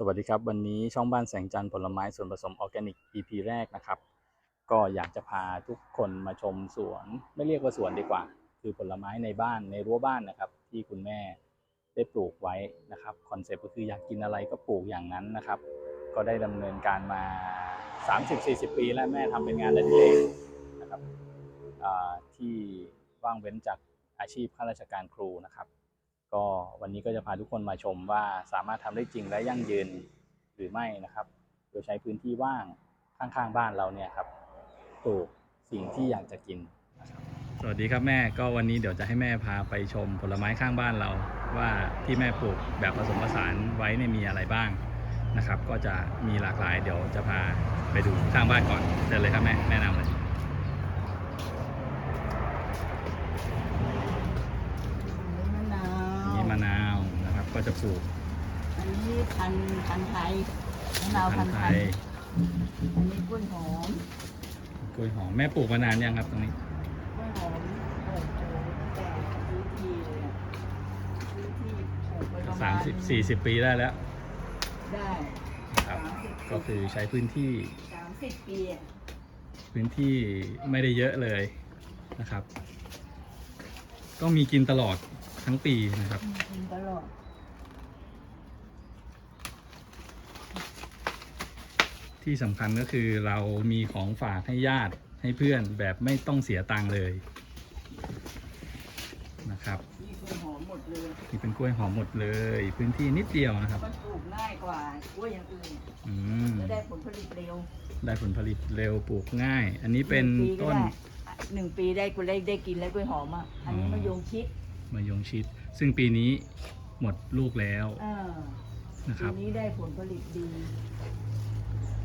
สวัสดีครับ วันนี้ช่องบ้านแสงจันทร์ผลไม้ส่วนผสมออร์แกนิก EP แรกนะครับ ก็อยากจะพาทุกคนมาชมสวน ไม่เรียกว่าสวนดีกว่า คือผลไม้ในบ้านในรั้วบ้านนะครับ ที่คุณแม่ได้ปลูกไว้นะครับคอนเซปต์ก็คืออยากกินอะไรก็ปลูกอย่างนั้นนะครับ ก็ได้ดำเนินการมา 30-40 ปี แล้วแม่ทำเป็นงานอดิเรกนะครับที่ว่างเว้นจากอาชีพข้าราชการครูนะครับ ก็วันนี้ก็จะพาทุกคนมาชมว่าสามารถทำได้จริงและยั่งยืนหรือไม่นะครับ โดยใช้พื้นที่ว่างข้างๆบ้านเราเนี่ยครับปลูกสิ่งที่อยากจะกินนะครับสวัสดีครับแม่ก็วันนี้เดี๋ยวจะให้แม่พาไปชมผลไม้ข้างบ้านเรา ว่าที่แม่ปลูกแบบผสมผสานไว้เนี่ยมีอะไรบ้างนะครับ ก็จะมีหลากหลายเดี๋ยวจะพาไปดูข้างบ้านก่อนเดินเลยครับแม่แนะนำเลย มะนาว มีมะนาวนะครับ ก็จะปลูกอันนี้พันธุ์พันธุ์ไทยมะนาวพัพันนธุ์ธุ์ไทไทยยอันนี้กล้วยหอมกล้วยหอมแม่ปลูกมานานยังครับตรงนี้กล้วยหอมเปิดโจแต่พื้นที่เลยอะพื้นที่ปลูกไปประสามณสิบสี่สิบปีได้แล้วได้นะครับก็คือใช้พื้นที่สามสิบปีอะพื้นที่ไม่ได้เยอะเลยนะครับ ก็มีกินตลอดทั้งปีนะครับ กินตลอด ที่สำคัญก็คือเรามีของฝากให้ญาติให้เพื่อนแบบไม่ต้องเสียตังค์เลยนะครับนี่กล้วยหอมหมดเลยนี่เป็นกล้วยหอมหมดเลย พื้นที่นิดเดียวนะครับมันปลูกง่ายกว่ากล้วยอย่างอื่นอืมจะได้ผลผลิตเร็ว ได้ผลผลิตเร็วปลูกง่าย อันนี้เป็นหงปีก็ต้น ได้หนึ่งปีได้กูได้ได้กินแล้วกล้วยหอมอะอันนี้อ๋อมะยงชิดมายงชิด ซึ่งปีนี้หมดลูกแล้วเออนะคปีรับนี้ได้ผลผลิตดี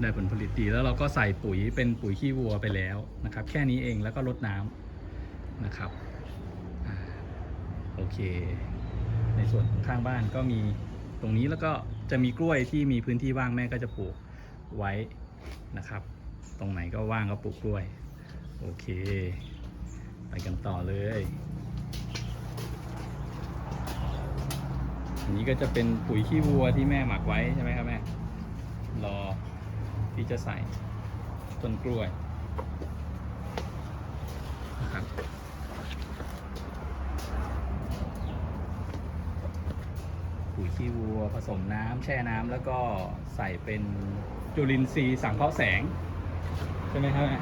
ได้ผลผลิตดีแล้วเราก็ใส่ปุ๋ยเป็นปุ๋ยขี้วัวไปแล้วนะครับ แค่นี้เองแล้วก็รดน้ำนะครับอโอเค ในส่วนของข้างบ้านก็มีตรงนี้แล้วก็จะมีกล้วยที่มีพื้นที่ว่างแม่ก็จะปลูกไว้นะครับ ตรงไหนก็ว่างก็ปลูกกล้วย โอเค ไปกันต่อเลยอันนี้ก็จะเป็นปุ๋ยขี้วัวที่แม่หมักไว้ใช่ไหมครับแม่รอ ที่จะใส่ต้นกล้วยนะครับปุ๋ยขี้วัวผสมน้ำแช่น้ำแล้วก็ใส่เป็นจุลินทรีย์สังเคราะห์แสง ใช่ไหมครับแม่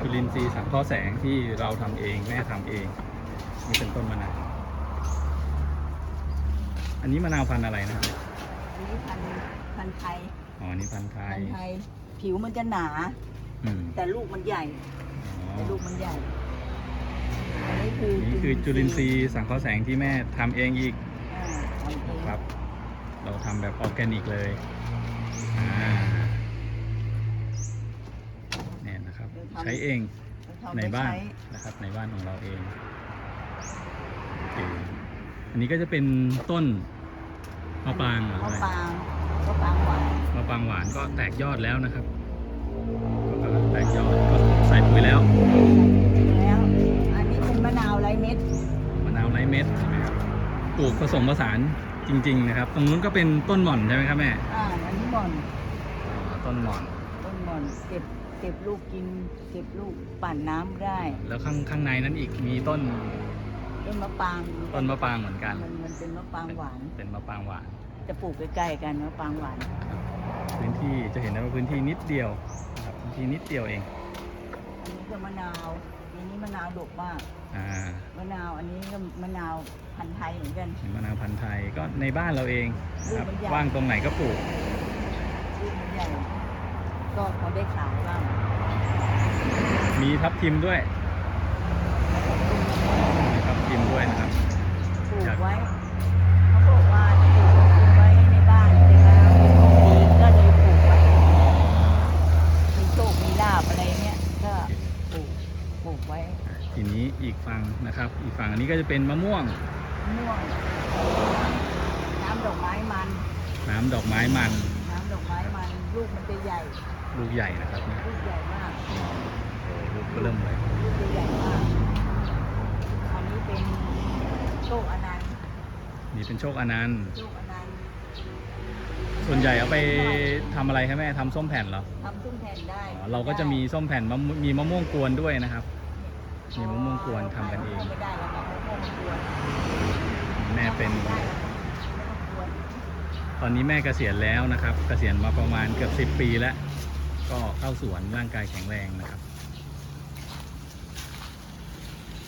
จุลินทรีย์สังเคราะห์แสงที่เราทำเองแม่ทำเองนี่เป็นต้นมะนาวอันนี้มะนาวพันธุ์อะไรนะครับ อันนี้พันธุ์พันธุ์ไทย อ๋ออันนี่พันธุ์ไทพัยนธุ์ไทย ผิวมันจะหนา อืมแต่ลูกมันใหญ่ อ๋อแต่ลูกมันใหญ่ อันนี้คือนี่คือจุลินทรีย์สังเคราะห์แสงที่แม่ทำเองอีกอ่าทำเองครับ เราทำแบบออร์แกนิกเลยอ่าเนี่ยนะครับ ใช้เองเราทำในไว้บ้านใช้นะครับในบ้านของเราเองโอเคอันนี้ก็จะเป็นต้นมะปรางเหรอมะอะไรปรางมะปรางหวาน มะปรางหวานก็แตกยอดแล้วนะครับ ก็กำลังแตกยอดก็ใส่ปุ๋ยแล้วแล้ว อันนี้เป็นมะนาวไร้เม็ดมะนาวไร้เม็ดใช่ไหมครับปลูกผสมผสานจริง ๆ นะครับ ตรงนู้นก็เป็นต้นหม่อนใช่ไหมครับแม่อ่าอันนี้หม่อนอ๋อต้นหม่อน ต้นหม่อนเก็บเก็บลูกกิน เก็บลูกปั่นน้ำได้แล้วข้างข้างในนั้นอีกมีต้นต้นมะปรางต้นมะปรางเหมือนกัน มันมันเป็นมะปรางหวาน เป็นมะปรางหวานจะปลูกใกล้ๆกันมะปรางหวาน พื้นที่จะเห็นได้ว่าพื้นที่นิดเดียวนะครับพื้นที่นิดเดียวเองอันนี้ก็มะนาวอันนี้มะนาวดกมากอ่ามะนาวอันนี้ก็มะนาวพันธุ์ไทยเหมือนกันมีมะนาวพันธุ์ไทยก็ในบ้านเราเองนะครับลูกมันใหญ่ว่างตรงไหนก็ปลูกลูกมันใหญ่ก็พอได้ขายบ้างมีทับทิมด้วยมีทับทิมด้วยนะครับปลูกไว้ เขาบอกว่าปลูกไว้ในบ้านเวลามีของดีก็เลยปลูกไว้มีโชคมีลาบอะไรเนี้ย ก็ปลูก ปลูกไว้ ทีนี้อีกฝั่งนะครับ อีกฝั่งอั นนี้ก็จะเป็นมะม่วง ม่วง น้ำดอกไม้มัน น้ำดอกไม้มัน น้ำดอกไม้มัน ลูกมันจะใหญ่ ลูกใหญ่นะครับเนี่ยลูกใหญ่มาก โอ้ลูกก็เริ่มเลยลูกจะใหญ่มาก อันนี้เป็นโชคอนันต์นี่เป็นโชคอนันต์ โชคอนันต์โชส่วนใหญ่เอาไปทำอะไรครับแม่ทำส้มแผ่นเหรอทำตุ้มแผ่นได้อ๋อเราก็จะมีส้มแผ่นมะม่วงมีมะม่วงกวนด้วยนะครับ มีมะม่วงกวนทำกันเอง ไม่ได้แล้ว แม่เป็นไม่ได้แล้วไม่ต้องกวนตอนนี้แม่เกษียณแล้วนะครับ เกษียณมาประมาณเกือบ10ปีแล้ว ก็เข้าสวนร่างกายแข็งแรงนะครับ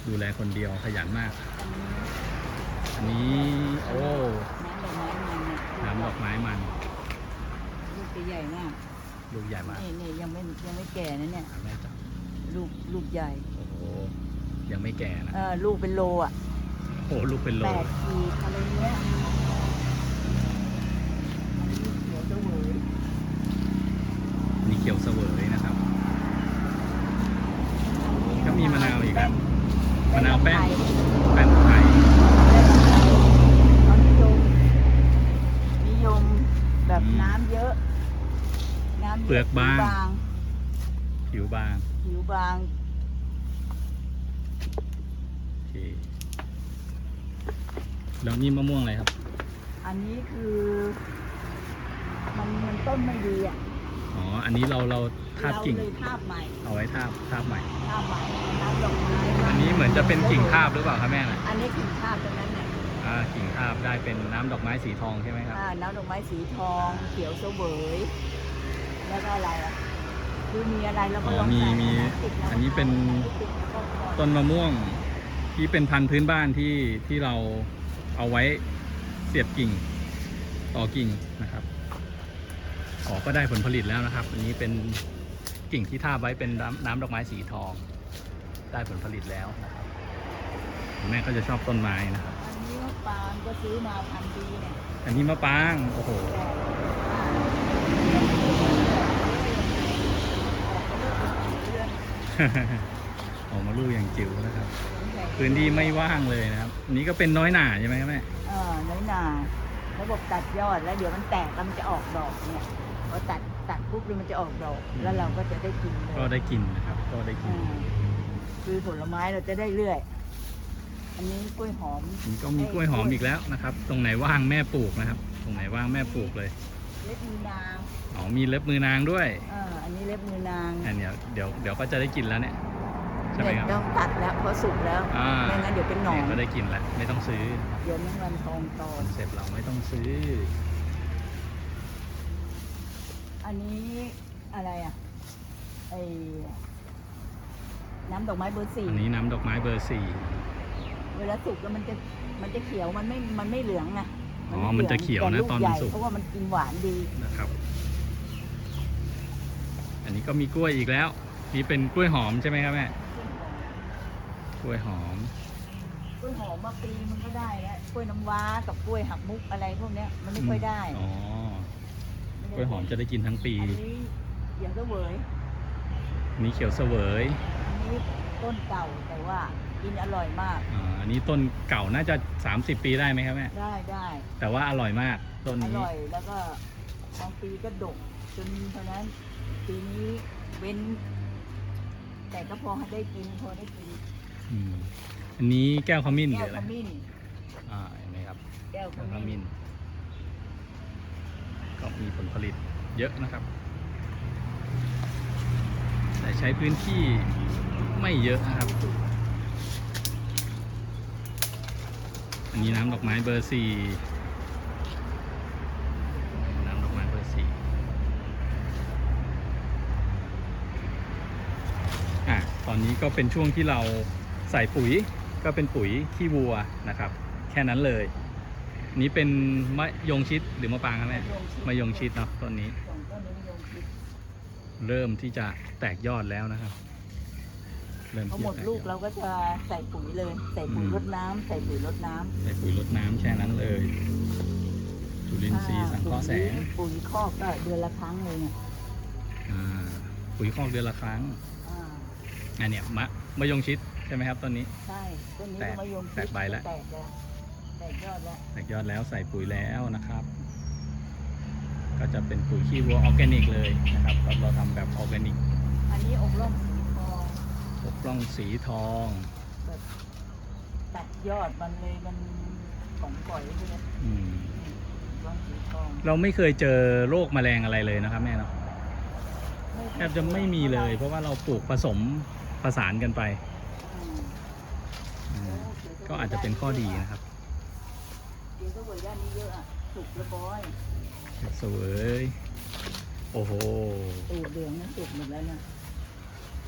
ดูแลคนเดียวขยันมาก อันนี้อันนี้โอ้น้ำดอกไม้มันเนี่ยน้ำดอกไม้มันลูกจะใหญ่มากลูกใหญ่มากนี่นี่ยังไม่ยังไม่แก่นะเนี่ยอะแม่จับลูกลูกใหญ่ โอ้โห ยังไม่แก่นะเออลูกเป็นโลอะโอ้โหลูกเป็นโลแปดขีดอะไรเงี้ยอันนี้เขียวจะเหวยนี่เขียวเสวยนะครับก็มีมะนาวอีกครับมะนาวแป้งแป้นไทยเขานิยมนิยมแบบอืมน้ำเยอะ น้ำยะเปลือกบาง ผิวบาง ผิวบาง ผิวบาง โอเค แล้วนี่มะม่วงอะไรครับ อันนี้คือ มันมันต้นไม่ดีอะอ๋อ อันนี้เราเราทาบกิ่ง เรเลยทาบใหม่เอาไว้ทาบทาบใหม่ ทาบใหม่น้ำดอกไม้อันนี้เหมือนจะเป็นกิ่งทาบหรือเปล่าครับแม่น่ะอันนี้กิ่งทาบตรงนั้นเนี่ยอ่ากิ่งทาบได้เป็นน้ำดอกไม้สีทองใช่ไหมครับ อ่าน้ำดอกไม้สีทองเขียวเสวย แล้วก็อะไรอะคือมีอะไรแล้วก็อ๋อลองมีใส่มีน้ำติดแล้วอันนี้เป็น ติดแล้วก็พอต้นมะม่วงที่เป็นพันธุ์พื้นบ้านที่ที่เรา เอาไว้เสียบกิ่งต่อกิ่งนะครับอ๋อก็ได้ผลผลิตแล้วนะครับ อันนี้เป็นกิ่งที่ทาบไว้เป็นน้ำน้ำดอกไม้สีทอง ได้ผลผลิตแล้วนะครับแม่ก็จะชอบต้นไม้นะครับอันนี้มะปรางก็ซื้อมาพันปีเนี่ยอันนี้มะปรางโอ้โหออกมาลูกอย่างจิ๋วนะครับ พื้นที่ไม่ว่างเลยนะครับอันนี้ก็เป็นน้อยหน่าใช่ไหมครับแม่เออน้อยหนาระบบตัดยอดแล้วเดี๋ยวมันแตกแล้วมันจะออกดอกเนี่ยพอตัดตัดปุ๊บแล้วมันจะออกดอก แล้วเราก็จะได้กินเลยก็ได้กินนะครับ ก็ได้กินอ่าคือผลไม้เราจะได้เรื่อย อันนี้กล้วยหอมนี่ก็มีกล้วยหอมอีกแล้วนะครับ ตรงไหนว่างแม่ปลูกนะครับ ตรงไหนว่างแม่ปลูกเลยเล็บมือนางอ๋อมีเล็บมือนางด้วย เอออันนี้เล็บมือนาง อันเนี้ยเดี๋ยวเดี๋ยวก็จะได้กินแล้วเนี่ย ใช่ไหมเด็ครับต้องตัดแล้วเพราะสุกแล้วอ่าไม่งั้นเดี๋ยวเป็นหนอนยก็ได้กินแล้วไม่ต้องซื้อนะครับเดี๋ยวแมงวันทองตอคอนนเซ็ปต์เราไม่ต้องซื้อ อันนี้อะไรอะไอน้ำดอกไม้เบอร์สี่อันนี้น้ำดอกไม้เบอร์สี่เวลาสุกแล้วมันจะมันจะเขียวมันไม่มันไม่เหลืองนะอ๋อ มันจะเขียวนะแต่ลูตอนใหมันญ่สุกเพราะว่ามันกินหวานดีนะครับ อันนี้ก็มีกล้วยอีกแล้ว นี่เป็นกล้วยหอมใช่ไหมครับแม่ กล้วยหอม กล้วยหอมมาปีมันก็ได้แล้วกล้วยน้ำว้ากับกล้วยหักมุกอะไรพวกเนี้ยมันไม่ค่อยได้อ๋อกล้วยหอมจะได้กินทั้งปี อันนี้เดี๋ยวก็เวยอันนี้เขียวเสวยอันนี้ต้นเก่าแต่ว่ากินอร่อยมาก อ่าอันนี้ต้นเก่าน่าจะ 30 ปีได้ไหมครับแม่ ได้ได้แต่ว่าอร่อยมากต้นอนี้ร่อยแล้วก็บางปีก็ดกจนเพราะนั้นปีนี้เว้น แต่ก็พอให้ได้กินพอได้กิน อืมอันนี้แก้วขมิ้นหแก้รือวอะไรขมิ้น อ่าเห็นไหมครับ แก้วขแก้วขมิ้มิ้นนก็มีผลผลิตเยอะนะครับ แต่ใช้พื้นที่ไม่เยอะนะครับ อันนี้น้ำดอกไม้เบอร์สี่น้ำดอกไม้เบอร์สี่อะตอนนี้ก็เป็นช่วงที่เรา ใส่ปุ๋ยก็เป็นปุ๋ยขี้วัวนะครับ แค่นั้นเลยนี้เป็นมะยงชิดหรือมะปรางครับแม่มะยงชิดเนาะต้นนี้สองต้นนี้มะยงชิดเริ่มที่จะแตกยอดแล้วนะครับ เริ่มพอที่หมจะดแตกลูกยอเราดก็จะใส่ปุ๋ยเลย ใส่ปุ๋ยอืมรดน้ำใส่ปุ๋ยรดน้ำใส่ปุ๋ยรดน้ำแค่นั้นเลยจุลินทรีย์สังเคราะห์แสง ปุ๋ยคอกก็เดือนละครั้งเลยเนี่ยอ่าปุ๋ยคอกเดือนละครั้งอ่าอันเนี้ยมะมะยงชิด ใช่ไหมครับต้นนี้ ใช่ต้นนี้แตกก็มะยงชิดแตกใบแล้ว แตกแล้วแตกยอดแล้วแตกยอดแล้วใส่ปุ๋ยแล้วนะครับ ก็จะเป็นปุ๋ยขี้วัวออร์แกนิกเลยนะครับเราเราทำแบบออร์แกนิกอันนี้อกล่องสีทองปกปล้องสีทอง แบบตัดยอดมันเลยมันของปล่อยใช่ไหมอืมก้อนสีทองเราไม่เคยเจอโรคแมลงอะไรเลยนะครับแม่เนาะแทบจะไม่มีเลย เพราะว่าเราปลูกผสมผสานกันไปอืมอืม ก็อาจจะเป็นข้อดีนะครับเดี๋ยวก็เวอร์ด้านนี้เยอะอะสุกแล้วบอยสวยโอ้โหตูดเหลืองนั่นสุกหมดแล้วนะ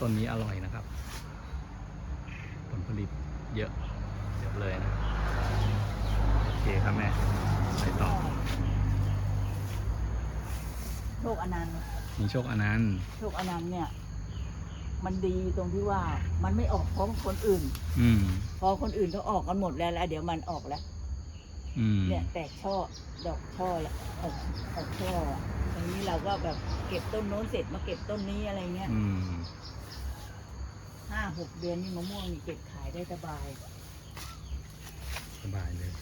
ต้นนี้อร่อยนะครับ ผลผลิตเยอะเยอะเลยนะ โอเคครับแม่ไปต่อ โชคอนันต์มีโชคอนันต์ โชคอนันต์เนี่ย มันดีตรงที่ว่ามันไม่ออกพร้อมคนอื่น อืม พอคนอื่นเขาออกกันหมดแล้วแล้วเดี๋ยวมันออกแล้ว อืม เนี่ยแตกช่อดอกช่อแล้วออกออกช่อตรงนี้เราก็แบบเก็บต้นโน้นเสร็จมาเก็บต้นนี้อะไรเงี้ยอืม ห้าหกเดือนนี่มะม่วงนี่เก็บขายได้สบาย สบายเลย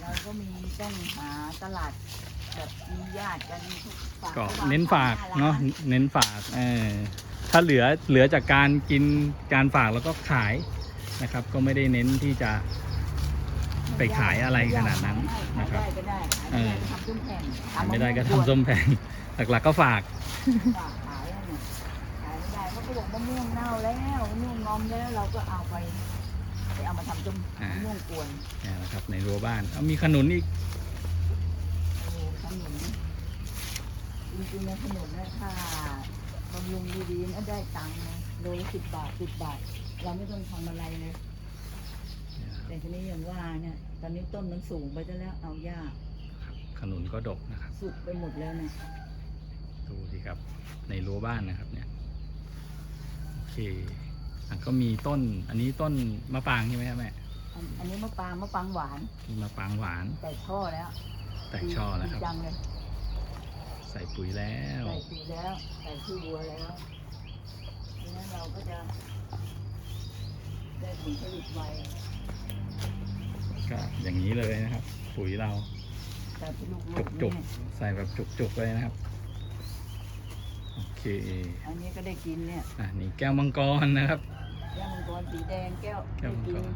เราก็มีต้องหาตลาด แบบมีญาติกันทุกฝากก็ระหว่งเน้นฝากหเนาะร้เน้นฝากเออถ้าเหลือเหลือจากการกินการฝากแล้วก็ขายนะครับ ก็ไม่ได้เน้นที่จะไปขายอะไรขนาดนั้นนะครับขายได้ก็ได้ขายเอไม่อได้ก็ทำส้มแผ่นขายไม่ได้ก็ทำส้มแผ่นหลักๆก็ฝากฝากขายแล้วเนี่ยขายไม่ได้เพราะเขาบอกมะม่วงเน่าแล้วมะม่วงงอมแล้วเราก็เอาไปไปเอามาทำส้มอ่ามมะม่วงกวนเนี่ยนะครับในรั้วบ้านเอามีขนุนอีก โอ้โหขนุน จริงๆนะขนุนนะถ้าบำรุงดีๆนะได้ตังค์นะโลละสิบบาทสิบบาท เราไม่ต้องทำอะไรเลย แต่ทีนี้อย่างว่าเนี่ยตอนนี้ต้นมันสูงไปซะแล้วเอายากขนุนก็ดกนะครับ สุดไปหมดแล้วเนี่ยดูสิครับ ในรั้วบ้านนะครับเนี่ย โอเคอะก็มีต้น อันนี้ต้นมะปรางใช่ไหมครับแม่อันอันนี้มะปรางมะปรางหวาน มีมะปรางหวาน แต่ช่อแล้วแตกช่อแล้วครับ ดีจังเลยใส่ปุ๋ยแล้ว ใส่ปีแล้วใส่ขี้วัวแล้วดังนั้นเราก็จะได้ผลผลิตไวก็อย่างนี้เลยนะครับ ปุ๋ยเราแต่ที่ลูกจุกๆจุกนี่ๆใส่แบบจุกจุกๆเลยนะครับโอเคอันนี้ก็ได้กินเนี่ยอะนี่แก้วมังกรนะครับ แก้วมังกรสีแดงแก้วแก้วมังกรได้น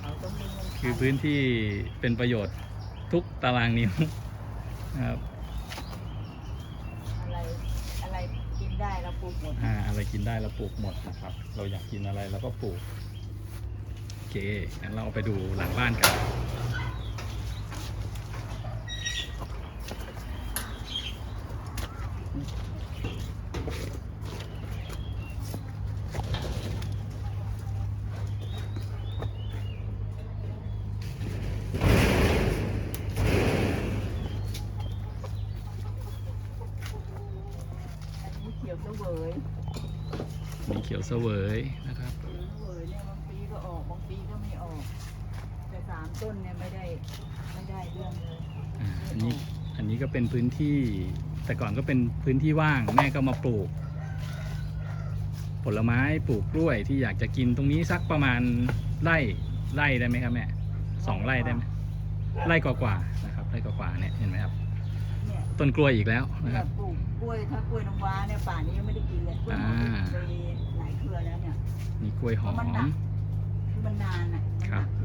เขาต้องมีเงินคือพื้นที่เป็นประโยชน์ทุกตารางนิ้วนะครับ อะไรอะไรกินได้เรา ปลูกหมดอ่าอะไรกินได้เราปลูกหมดนะครับ เราอยากกินอะไรเราก็ปลูกโอเคงั้นเราไปดูหลังบ้านกัน อันนี้เขียวเสวย มีเขียวเสวยนะครับ เขียวเสวยเนี่ยบางปีก็ออกบางปีก็ไม่ออก แต่สามต้นเนี่ยไม่ได้ไม่ได้เรื่องเลยอ่าอันนี้อันนี้ก็เป็นพื้นที่ แต่ก่อนก็เป็นพื้นที่ว่างแม่ก็มาปลูก ผลไม้ปลูกกล้วยที่อยากจะกินตรงนี้สักประมาณไร่ไร่ได้ไหมครับแม่สองไร่ได้ไหมไร่กว่าๆนะครับไร่กว่าๆเนี่ยเห็นไหมครับ เนี่ยต้นกล้วยอีกแล้วนะเนี่คยรับปลูกกล้วยถ้ากล้วยน้ำว้าเนี่ยป่านนี้ยังไม่ได้กินเลยกล้วยหอมอ่าไปหลายเครือแล้วเนี่ยมีกล้วยหอมเพราะมันหนักคือมันนานอะมันหครันับก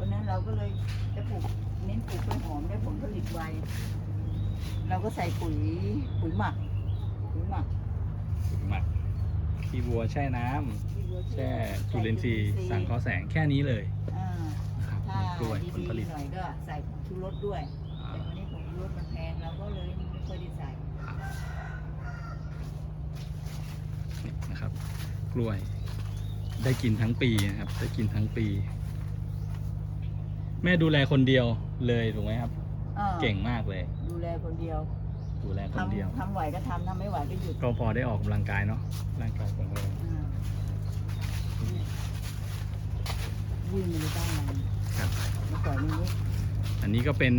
คือมันนานเพราะฉะนั้นเราก็เลยจะปลูกเน้นปลูกกล้วยหอมได้ผลผลิตไว เราก็ใส่ปุ๋ยปุ๋ยหมักปุ๋ยหมักหมักขี้วัวแช่น้ำที่วัวแช่จุลินทรีย์สังเคราะห์แสงแค่นี้เลยอ่านะครับถ้ากล้วยผลดีผลิตๆหน่อยก็ใส่ผงชูรสด้วย อ่าแต่วันนี้ผงชูรสมันแพงเราก็เลยไม่ค่อยได้ใส่ นี่นะครับ กล้วยได้กินทั้งปีนะครับ ได้กินทั้งปี แม่ดูแลคนเดียวเลยถูกไหมครับ อ่าเก่งมากเลย ดูแลคนเดียวดูแลคนเดียว ทำทำไหวก็ทำทำไม่ไหวก็หยุดก็พอได้ออกกำลังกายเนาะร่างกายแข็งแรง อ่ายื่นมือตั้งนานครับมาปล่อยในนี้อันนี้ก็เป็น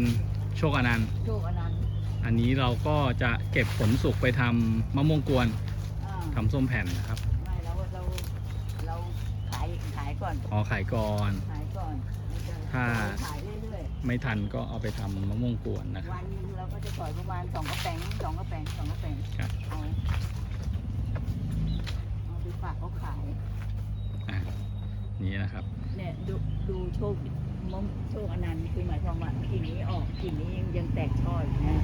โชคอนันต์ โชคอนันต์อันนี้เราก็จะเก็บผลสุกไปทำมะม่วงกวนอ่าทำส้มแผ่นนะครับ ไม่แล้วเราเราขายขายก่อน อ๋อขายก่อน ขายก่อนเราจะ ถ้าขายเรื่อยไม่ทันก็เอาไปทำมะม่วงกวนนะคๆ รับวันหนึงเราก็จะปล่อยประมาณสองกระแป้งสองกระแป้งสองกระแป้งครับ เอาเอาไปฝากเขาขาย อะนี่นะครับ เนี่ยดูดูโชคมีำว่าโชคอนันต์คือหมายความว่ากิ่งนี้ออกกิ่งนี้ยังยังแตกช่ออยู่นะ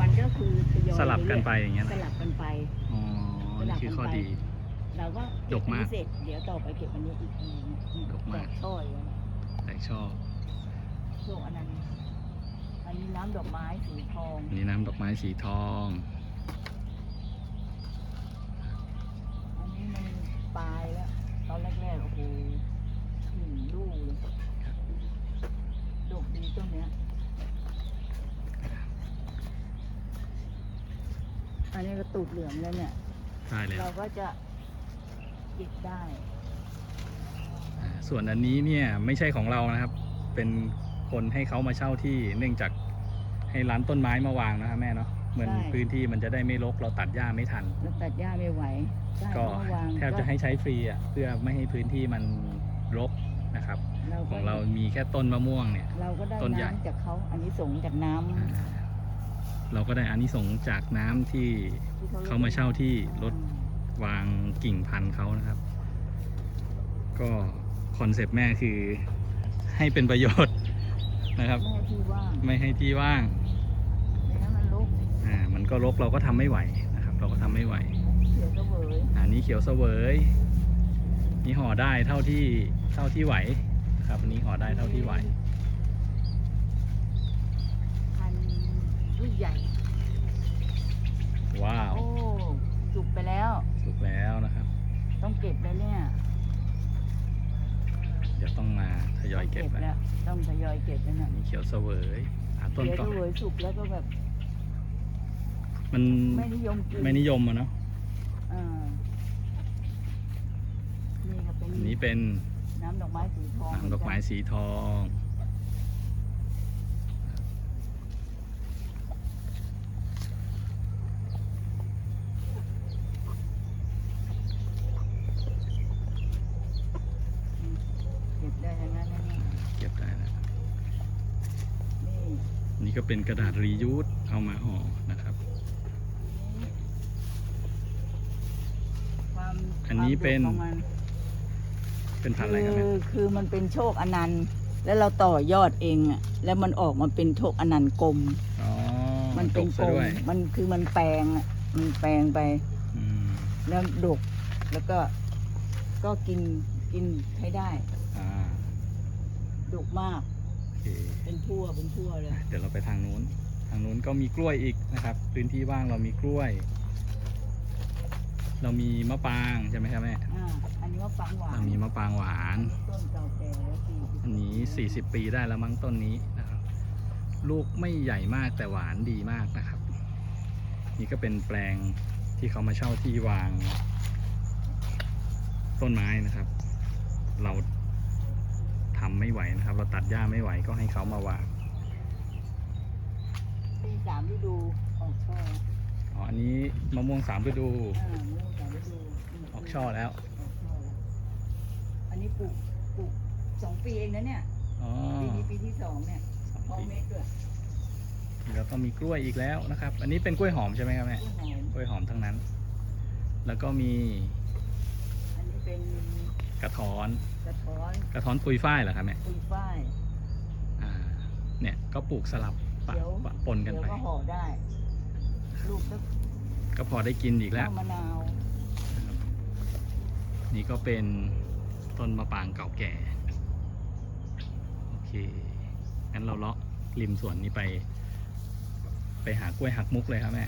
มันก็คือทยอยสลับกันไปเรื่อย่างเงี้อยยๆสลับกันไป อ๋อนี่คือข้อดี เราก็ดเก็บกอันมากนี้เสร็จเดี๋ยวต่อไปเก็บอันนี้อีกทีนึงดกมาก แตกช่ออยู่นะแตก ชอบโชคอนันต์อันนี้น้ำดอกไม้สีทอง อันนี้น้ำดอกไม้สีทอง อันนี้มันปลายแล้ว ตอนแรกๆโอ้โหหนึ่งลูกเลยดกดีต้นเนี้ย อันนี้ก็ตูดเหลืองแล้วเนี่ย ได้เลยเราก็จะเก็บได้อ่า ส่วนอันนี้เนี่ยไม่ใช่ของเรานะครับ เป็นคนให้เขามาเช่าที่เนื่องจากให้ร้านต้นไม้มาวางนะครับแม่เนาะเหมือนใช่ พื้นที่มันจะได้ไม่รกเราตัดหญ้าไม่ทัน เราตัดหญ้าไม่ไหวใช่ก็เมื่อวานแทบจะให้ใช้ฟรีอะเพื่อไม่ให้พื้นที่มันรกนะครับเราขก็องเรามีแค่ต้นมะม่วงเนี่ย เราก็ได้ต้นใหญ่ น้ำจากเขาอันนี้สงส์จากน้ำอ่าเราก็ได้อานิสงส์จากน้ำที่ที่เขามาเช่าที่รถวางกิ่งพันธุ์เขานะครับ ก็ คอนเซปต์แม่คือให้เป็นประโยชน์นะครับ ไม่ให้ที่ว่างไม่ให้ที่ว่างไม่ให้มันรกอ่ามันก็รกเราก็ทำไม่ไหวนะครับ เราก็ทำไม่ไหวเดี๋ยวก็เวยอันนี้เขียวเสวยนี่ห่อได้เท่าที่เท่าที่ไหวนะครับอันนี้ห่อได้เท่าที่ไหว พันลูกใหญ่ ว้าวโอ้จุกไปแล้ว สุกแล้วนะครับ ต้องเก็บแล้วเนี่ย เดี๋ยวต้องมาทยอยเก็บต้องแล้วแล้วต้องทยอยเก็บแล้วอัเนี่ยนนี้เขียวเสวยหาต้นเดี๋ยวก่อก็นเวยสุกแล้วก็แบบมันไม่นิยมกินไม่นิยมอะเนาะอ่านี่ก็เป็นอันนี้เป็นน้ำดอกไม้สีทองน้ำดอกไม้สีทอง เก็บได้ทั้งนั้นนะเนี่ย เก็บได้แล้ว นี่ อันนี่ ก็เป็นกระดาษรียูสเอามาห่อนะครับ ความอันนี้ความดุเป็นของมัเป็นพันธุ์อะไรครับคืแม่อคือมันเป็นโชคอนันต์ แล้วเราต่อยอดเองอะแล้วมันออกมาเป็นโชคอนันต์กลม อ๋อมันเป็นตกกซะลมด้วยมันคือมันแปลงอะมันแปลงไป อืมแล้วดก แล้วก็ก็กินกินให้ได้ อ่าดกมากโอ เคเป็นทั่วเป็นทั่วเลย เดี๋ยวเราไปทางนู้น ทางนู้นก็มีกล้วยอีกนะครับ พื้นที่ว่างเรามีกล้วย เรามีมะปรางใช่ไหมครับแม่อ่า อันนี้ว่าฟังหวานเรามีมะปรางหวาน ต้นเก่าแก่แล้วสี่สิบอันนี้ 40 ปีได้แล้วมั้งต้นนี้นะครับ ลูกไม่ใหญ่มากแต่หวานดีมากนะครับ นี่ก็เป็นแปลงที่เขามาเช่าที่วาง ต้นไม้นะครับ เรา ทำไม่ไหวนะครับ เราตัดหญ้าไม่ไหวก็ให้เขามาวางปีสามฤดูออกช่ออ๋ออันนี้มะม่วงสามฤดูอ่าเมื่อสามฤดูมออกช่อแล้วออกช่อแล้วอันนี้ปลูกปลูกสองปีเองนะเนี่ยอ๋อปีนี้ปีที่สองเนี่ยสองพอปีเม็ดด้วยแล้วก็มีกล้วยอีกแล้วนะครับ อันนี้เป็นกล้วยหอมใช่ไหมครับแม่ต้นหอมกล้วยหอมทั้งนั้น แล้วก็มีอันนี้เป็น กระท้อน กระท้อนกระท้อนปุยฝ้ายเหรอครับแม่ปุยฝ้ายอ่าเนี่ยก็ปลูกสลับปะเดี๋ยวปะปนกันเดี๋ยวไปก็ห่อได้ ลูกก็ก็พอได้กินอีกแล้ว มะนาวนี่ก็เป็นต้นมะปรางเก่าแก่ โอเค งั้นเราเลาะริมสวนนี้ไป ไปหากล้วยหักมุกเลยครับแม่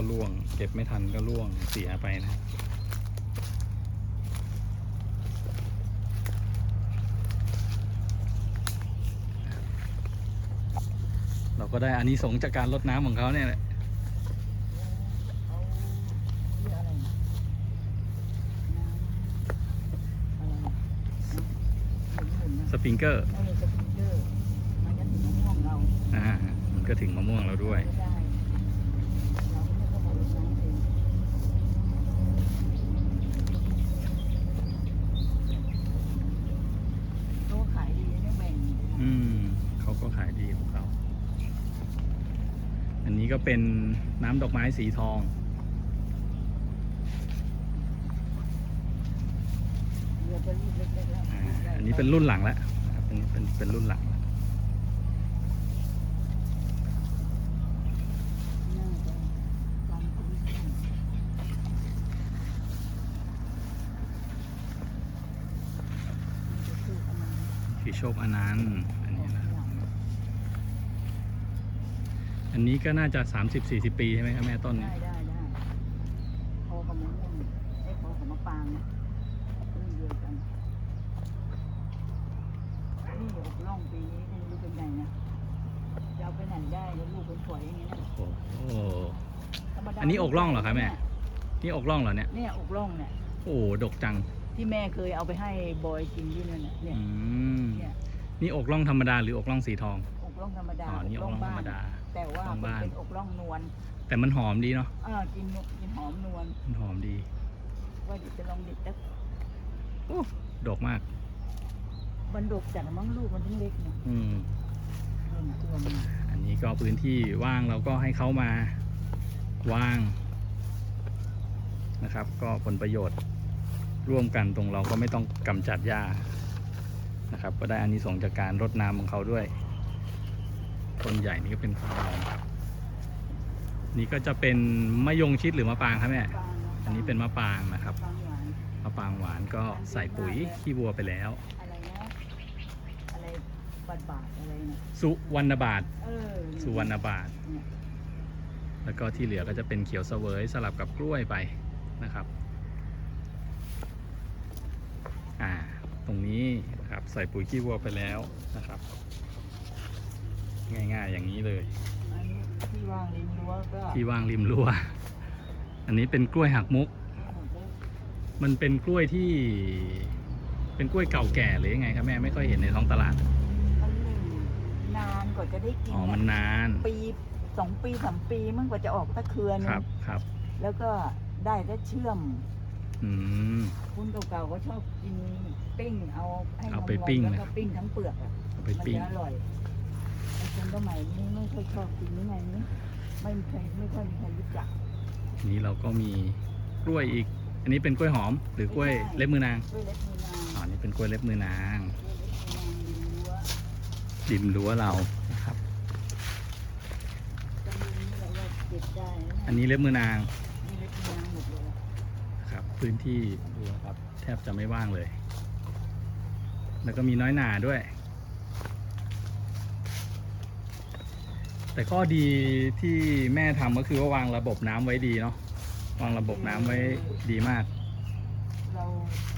ก็ล่วง เก็บไม่ทันก็ล่วงเสียไปนะครับเราก็ได้อานิสงส์จากการรดน้ำของเขาเนี่ยแหละเอาเรียกอะไรนะน้ำอะไรนะหมุนๆนะสปริงเกอร์เออสปริงเกอร์มันจะถึงมะม่วงเราอ่ามันก็ถึงมะม่วงเราด้วย ไม่ได้เราไม่ต้องมาลดน้ำเองเขาก็ขายดีเนี่ยแบ่ง อืม เขา ก็ขายดีของเขา อันนี้ก็เป็นน้ำดอกไม้สีทองอันนี้เป็นรุ่นหลังแล้วเป็นเป็นเป็นรุ่นหลังคือโชคอนันต์อันนี้นะ อันนี้ก็น่าจะ 30-40 ปีใช่ไหมครับแม่ต้นได้เนี่ยได้ได้พอกับมะม่วงไอ้พอกับมะปรางนะรุ่นเดียวกันนี่อกล่องปีนี้ไม่รู้เป็นไงนะจะเอาไปไหนได้แล้วลูกเป็นฝอยอย่างเงี้ยนะโอ้โห ธรรมดาอันนี้อกร่องเหรอครับแม่ นี่อกล่องเหรอเนี่ย เนี่ยอกล่องเนี่ย โอ้โหดกจังที่แม่เคยเอาไปให้บอยกินที่นั่นน่ะเนี่ยอืมเนี่ยนี่อกล่องธรรมดาหรืออกล่องสีทอง อกล่องธรรมดาอ๋อนี่อกล่องธรรมดา แต่ว่าอกล่องมันบ้าน เป็นอกล่องนวลแต่มันหอมดีเนาะเออกินนกินหอมนวลมันหอมดี ว่าเดี๋ยวจะลองดิบแล้วโอ้ดกมาก มันดกจัดมั้งลูกมันทั้งเล็กเนี่ยอืม เริ่มตัวมันอันนี้ก็พื้นที่ว่างเราก็ให้เขามาว่างนะครับ ก็ผลประโยชน์ร่วมกันตรงเราก็ไม่ต้องกำจัดหญ้านะครับ ก็ได้อานิสงส์จากการรดน้ำของเขาด้วย ต้นใหญ่นี่ก็เป็นของเราครับ นี่ก็จะเป็นมะยงชิดหรือมะปรางครับแม่ปางะอันนี้เป็นมะปรางนะครับปางหวานมะปรางหวานก็ใส่ปุ๋ยขี้วัวไปแล้ว อะไรนะอะไรบาดบาดอะไรเนี่ยสุวรรณบาทเออสุวรรณบาท เนี่ยแล้วก็ที่เหลือก็จะเป็นเขียวเสวยสลับกับกล้วยไปนะครับอ่าตรงนี้นะครับใส่ปุ๋ยขี้วัวไปแล้วนะครับ ง่าย ๆ อย่างนี้เลย อันนี้ที่วางริมรั้วก็ที่ว่างริมรั้ว อันนี้เป็นกล้วยหักมุก มันเป็นกล้วยที่ เป็นกล้วยเก่าแก่หรือยังไงครับแม่ไม่ค่อยเห็นในท้องตลาด มันหนึ่งนานกว่าจะได้กินอ๋อ มันนาน ปีสองปีสามปีมันกว่าจะออกตะเครือหนึครังบครับ แล้วก็ได้แต่เชื่อม อืม คุณเก่าๆก็ชอบกินปิ้งเอาให้เอางไปมๆปิ้งแล้วเลยก็ปิ้งทั้งเปลือกอะเอาไปมันปิ้ง จะอร่อยไอ้ คนสมัยนี้ไม่ค่อยชอบกินนี่ไงนี่ไม่มีใครไม่ค่อยมีใครรู้จักนี้เราก็มีกล้วยอีก อันนี้เป็นกล้วยหอมหรือกล้วยไม่ใช่เล็บมือนางด้วยเล็บมือนางอ๋อนี่เป็นกล้วยเล็บมือนางด้วยเล็บมือนางริมรั้วริมรั้วเรานะครับ จำนวนนี้เราว่าเก็บได้นะอันนี้เล็บมือนางนี่เล็บมือนางหมดเลยนะครับ พื้นที่ดูนะครับแทบจะไม่ว่างเลย แล้วก็มีน้อยหนาด้วย แต่ข้อดีที่แม่ทำก็คือว่าวางระบบน้ำไว้ดีเนาะวางระบบน้ำไว้ดีมาก เรา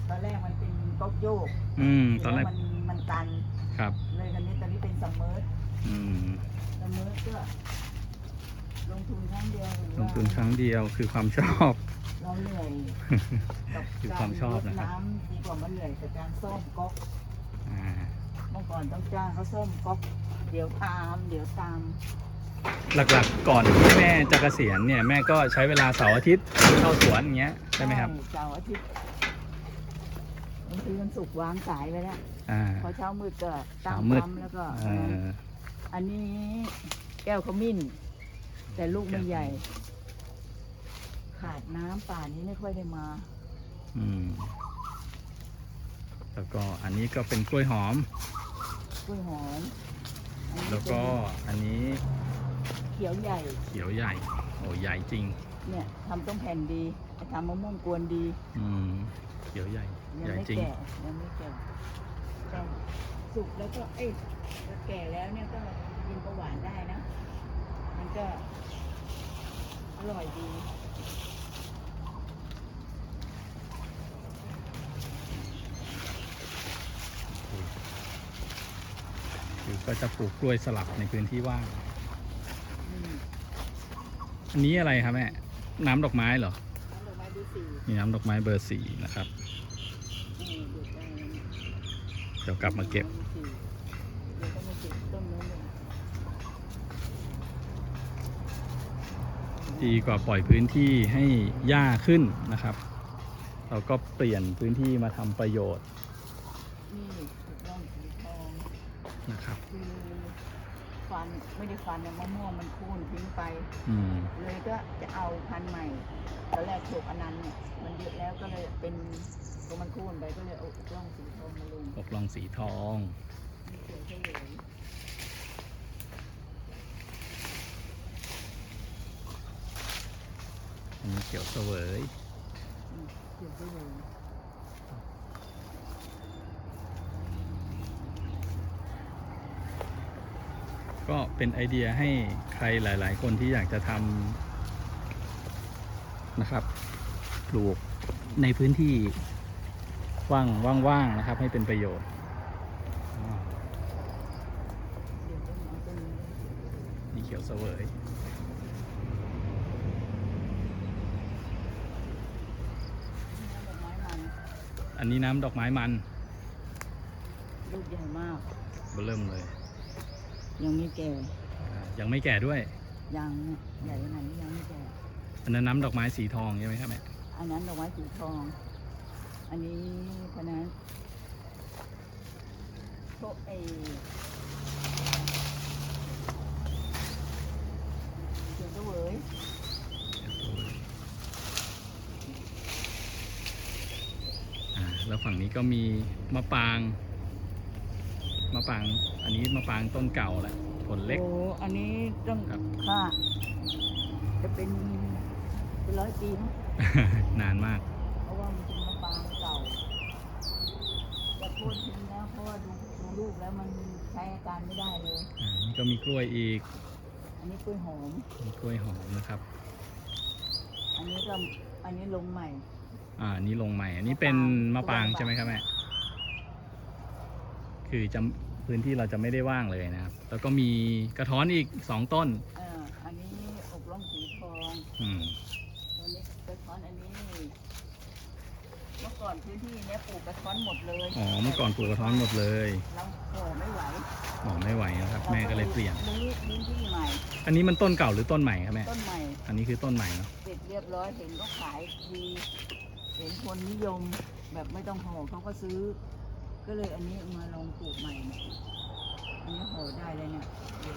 ตอนแรกมันเป็นก๊อกโยกอืม ตอนแรกล้วมันมันตันครับ เลยคันนี้ตอนนี้เป็นซัมเมอร์อืมซัมเมอร์ก็ลงทุนครั้งเดียวหรือลว่างทุนครั้งเดียวคือความชอบ เราเหนื่อยกับคือความชอบนะครับการดน้ำดีกว่ามันเหนื่อยกับการซ่อมก๊อกอ่าเมื่อก่อนต้องจ้างเขาซ่อมก๊อกเดี๋ยวตาม เดี๋ยวตาม หลักๆก่อนที่แม่จะเกษียณเนี่ยแม่ก็ใช้เวลาเสาร์อาทิตย์เข้าสวนอย่างเงี้ยใช่ไหมครับเสาร์อาทิตย์บางทีวันศุกร์วางสายไปแล้วอ่าพอเช้ามืดก็ตั้งเช้ามืดปั๊มแล้วก็ เอออันนี้แก้วขมิ้น แต่ลูกไม่ใหญ่ ขาดน้ำป่านี้ไม่ค่อยได้มา อืมแล้วก็อันนี้ก็เป็นกล้วยหอม กล้วยหอมอันนี้แล้วก็อันนี้เป็นเขียวใหญ่ เขียวใหญ่ โอ้ใหญ่จริง เนี่ยทำต้มแผ่นดีทำมะม่วงกวนดีอืมเขียวใหญ่ ยัใหญ่ไม่จริง แก่ยังไม่แก่แต่สุกแล้วก็เอ้ยถ้าแก่แล้วเนี่ยก็กินประหวานได้นะ มันก็อร่อยดีคือก็จะปลูกกล้วยสลับในพื้นที่ว่างอืม อันนี้อะไรครับแม่ น้ำดอกไม้เหรอ น้ำดอกไม้ดูสีนี่น้ำดอกไม้เบอร์สี่นะครับเออเด็ดได้แล้วเนี่ยเดี๋ยวกลับมาเก็บ เดี๋ยวก็มาเก็บต้นนั้นเลยดีกว่าปล่อยพื้นที่ให้หญ้าขึ้นนะครับ เราก็เปลี่ยนพื้นที่มาทำประโยชน์นี่ถูกต้องสีทองนะครับ คือ ฟันไม่ได้ฟันเนี่ยมะม่วงมันโค่นทิ้งไป อืม เลยก็จะเอาพันธุ์ใหม่ตอนแรกโฉกอนันต์เนี่ยมันเยอะแล้วก็เลยเป็นก็มันโค่นไปก็เลยเอากล้องสีทองมาลงอกลองสีทองเขียวเฉยอันนี้เขียวเสวยอืมเขียวเฉย ก็เป็นไอเดียให้ใครหลาย ๆ คนที่อยากจะทำนะครับ ปลูกในพื้นที่ว่างว่างๆนะครับ ให้เป็นประโยชน์อ่าเดี๋ยวต้นไม้ต้นนี้นี่เขียวเสวยน้ำดอกไม้มันอันนี้น้ำดอกไม้มัน ลูกใหญ่มากเบอเริ่มเลย ยังไม่แก่อ่ายังไม่แก่ด้วย ยังเนี่ยใหญ่ขนาดนี้ยังไม่แก่ อันนั้นน้ำดอกไม้สีทองใช่ไหมครับแม่ อันนั้นดอกไม้สีทอง อันนี้คณะโชคไอเขียวเสวยอ่าแล้วฝั่งนี้ก็มีมะปรางมะปราง อันนี้มะปรางต้นเก่าแหละผลเล็ก โอ้อันนี้ต้องครับ ค่าจะเป็นเป็นร้อยปีนะนานมาก เพราะว่ามันเป็นมะปรางเก่าจะโค่นทิ้งแล้วเพราะว่าดูดูรูปแล้วมันใช้อาการไม่ได้เลย อ่านี่ก็มีกล้วยอีกอันนี้กล้วยหอม มีกล้วยหอมนะครับ อันนี้ก็อันนี้ลงใหม่ อ่าอันนี้ลงใหม่ อันนี้เป็นมะปรางใช่ไหมครับแม่ คือจะ พื้นที่เราจะไม่ได้ว่างเลยนะครับ แล้วก็มีกระท้อนอีกสองต้นเอออันนี้อกล่องสีทอง อืมตัวนี้กระท้อนอันนี้ เมื่อก่อนพื้นที่เนี้ยปลูกกระท้อนหมดเลยอ๋อเมื่อก่อนปลูกกระท้อนหมดเลยเราห่อไม่ไหวอ๋อไม่ไหวนะครับ แม่ก็เลยเปลี่ยน รื้อพื้นที่ใหม่ อันนี้มันต้นเก่าหรือต้นใหม่ครับแม่ ต้นใหม่อันนี้คือต้นใหม่เนาะเสร็จเรียบร้อยเห็นเขาขายดีเห็นคนนิยม แบบไม่ต้องห่อเขาก็ซื้อ ก็เลยอันนี้เอามาลองปลูกใหม่เนี่ยอันนี้ห่อได้เลยเนี่ยเดี๋ยว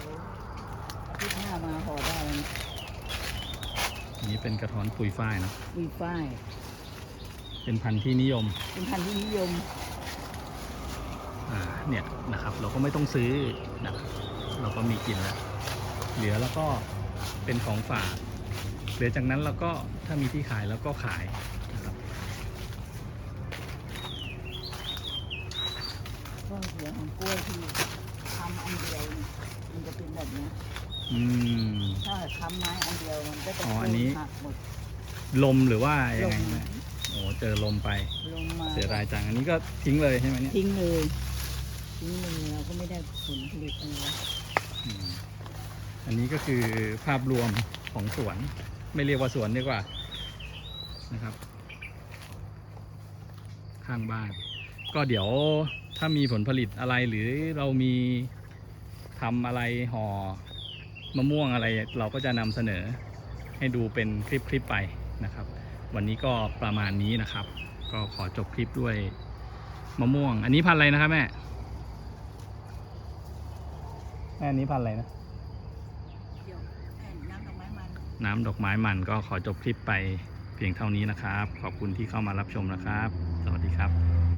อาทิตย์หน้ามาห่อได้แล้วเนี่ยอันนี้เป็นกระท้อนปุยฝ้ายเนาะมีฝ้าย เป็นพันธุ์ที่นิยม เป็นพันธุ์ที่นิยม อ่าเนี่ยนะครับ เราก็ไม่ต้องซื้อนะครับเราก็มีกินแล้ว เหลือแล้วก็เป็นของฝากเหลือจากนั้นเราก็ถ้ามีที่ขายแล้วก็ขายนะครับ ก็เสีย ของกล้วยที่ทำอันเดียวเนี่ยมันจะเป็นแบบเนี้ยอืม ถ้าทำไม้อันเดียวมันก็จะอ๋ออันนี้ หักหมดลมหรือว่ายังไงลงแม่โอ้เจอลมไป ลงมาเสียดายจัง อันนี้ก็ทิ้งเลยใช่ไหมเนี่ยทิ้งเลย ทิ้งเลยเราก็ไม่ได้ผลผลิตอะไรอืมอันนี้ก็คือภาพรวมของสวน ไม่เรียกว่าสวนดีกว่านะครับ ข้างบ้าน ก็เดี๋ยวถ้ามีผลผลิตอะไรหรือเรามีทำอะไรห่อมะม่วงอะไร เราก็จะนำเสนอให้ดูเป็นคลิปๆไปนะครับ วันนี้ก็ประมาณนี้นะครับ ก็ขอจบคลิปด้วยมะม่วง อันนี้พันอะไรนะครับแม่แม่อันนี้พันอะไรนะน้ำดอกไม้มันน้ำดอกไม้มันก็ขอจบคลิปไปเพียงเท่านี้นะครับ ขอบคุณที่เข้ามารับชมนะครับ สวัสดีครับ